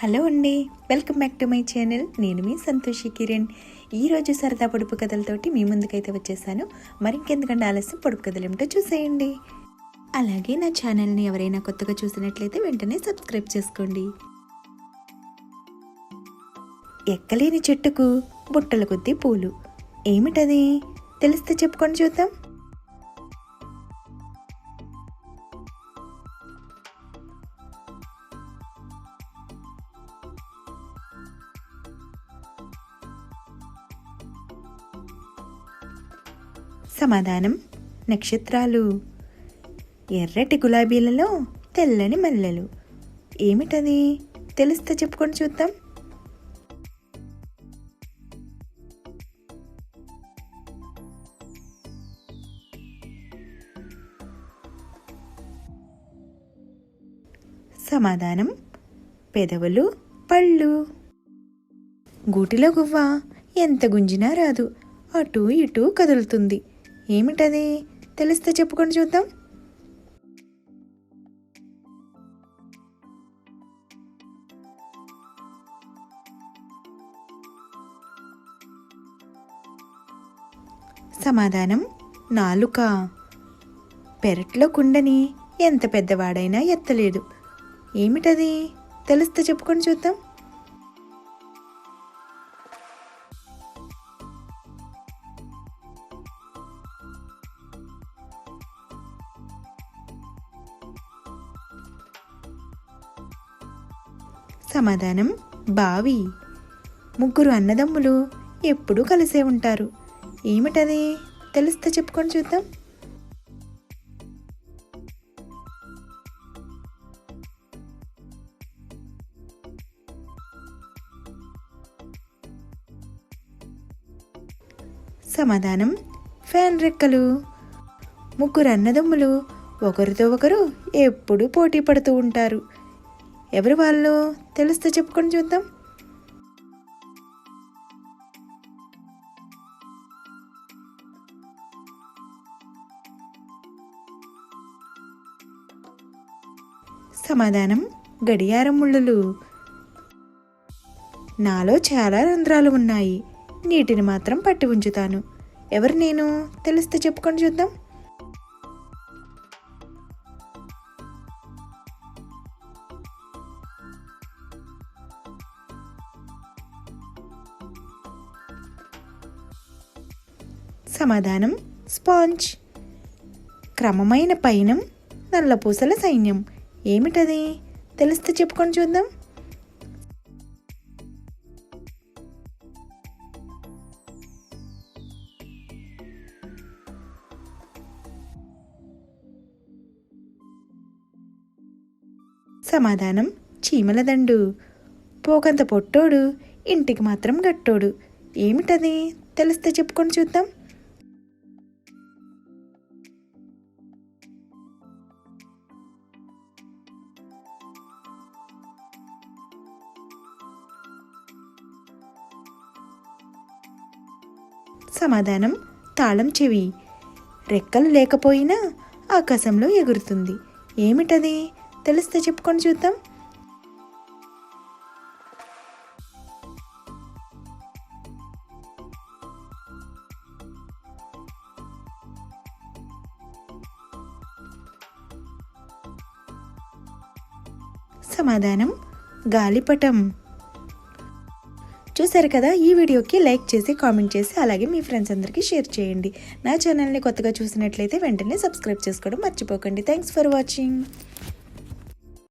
Hello అండి welcome back to my channel. నేను మీ సంతోషి కిరణ్. ఈరోజు సరదా పొడుపు కథలతోటి మీ ముందుకైతే వచ్చేసాను. మరింకెందుకంటే ఆలస్యం పొడుపు కథలు ఏమిటో చూసేయండి. అలాగే నా ఛానల్ని ఎవరైనా కొత్తగా చూసినట్లయితే వెంటనే సబ్స్క్రైబ్ చేసుకోండి. ఎక్కలేని చెట్టుకు బుట్టల కొద్దీ పూలు. ఏమిటది? తెలిస్తే చెప్పుకొని చూద్దాం. సమాధానం. నక్షత్రాలు. ఎర్రటి గులాబీలలో తెల్లని మల్లెలు. ఏమిటది? తెలిస్తే చెప్పుకొని చూద్దాం. సమాధానం. పెదవులు పళ్ళు. గూటిలో గువ్వ. ఎంత గుంజినా రాదు. అటు ఇటు కదులుతుంది. ఏమిటది? తెలిస్తే చెప్పుకొని చూద్దాం. సమాధానం నాలుక. పెరట్లో కుండని ఎంత పెద్దవాడైనా ఎత్తలేదు. ఏమిటది? తెలిస్తే చెప్పుకొని చూద్దాం. సమాధానం బావి. ముగ్గురు అన్నదమ్ములు ఎప్పుడూ కలిసే ఉంటారు. ఏమిటది? తెలిస్తే చెప్పుకొని చూద్దాం. సమాధానం ఫ్యాన్ రెక్కలు. ముగ్గురు అన్నదమ్ములు ఒకరితో ఒకరు ఎప్పుడూ పోటీ పడుతూ ఉంటారు. ఎవరు వాళ్ళు? తెలిస్తే చెప్పుకొని చూద్దాం. సమాధానం గడియారం ముళ్ళులు. నాలో చాలా రంధ్రాలు ఉన్నాయి. నీటిని మాత్రం పట్టి ఉంచుతాను. ఎవరు నేను? తెలిస్తే చెప్పుకొని చూద్దాం. సమాధానం స్పాంజ్. క్రమమైన పైనం నల్లపూసల సైన్యం. ఏమిటది? తెలిస్తే చెప్పుకొని చూద్దాం. సమాధానం చీమల దండు. పోకంత పొట్టోడు ఇంటికి మాత్రం గట్టోడు. ఏమిటది? తెలిస్తే చెప్పుకొని చూద్దాం. సమాధానం తాళం చెవి. రెక్కలు లేకపోయినా ఆకాశంలో ఎగురుతుంది. ఏమిటది? తెలిస్తే చెప్పుకొని చూద్దాం. సమాధానం గాలిపటం. చూసారు కదా ఈ వీడియోకి లైక్ చేసి కామెంట్ చేసి అలాగే మీ ఫ్రెండ్స్ అందరికీ షేర్ చేయండి. నా ఛానల్ని కొత్తగా చూసినట్లయితే వెంటనే సబ్స్క్రైబ్ చేసుకోవడం మర్చిపోకండి. Thanks for watching.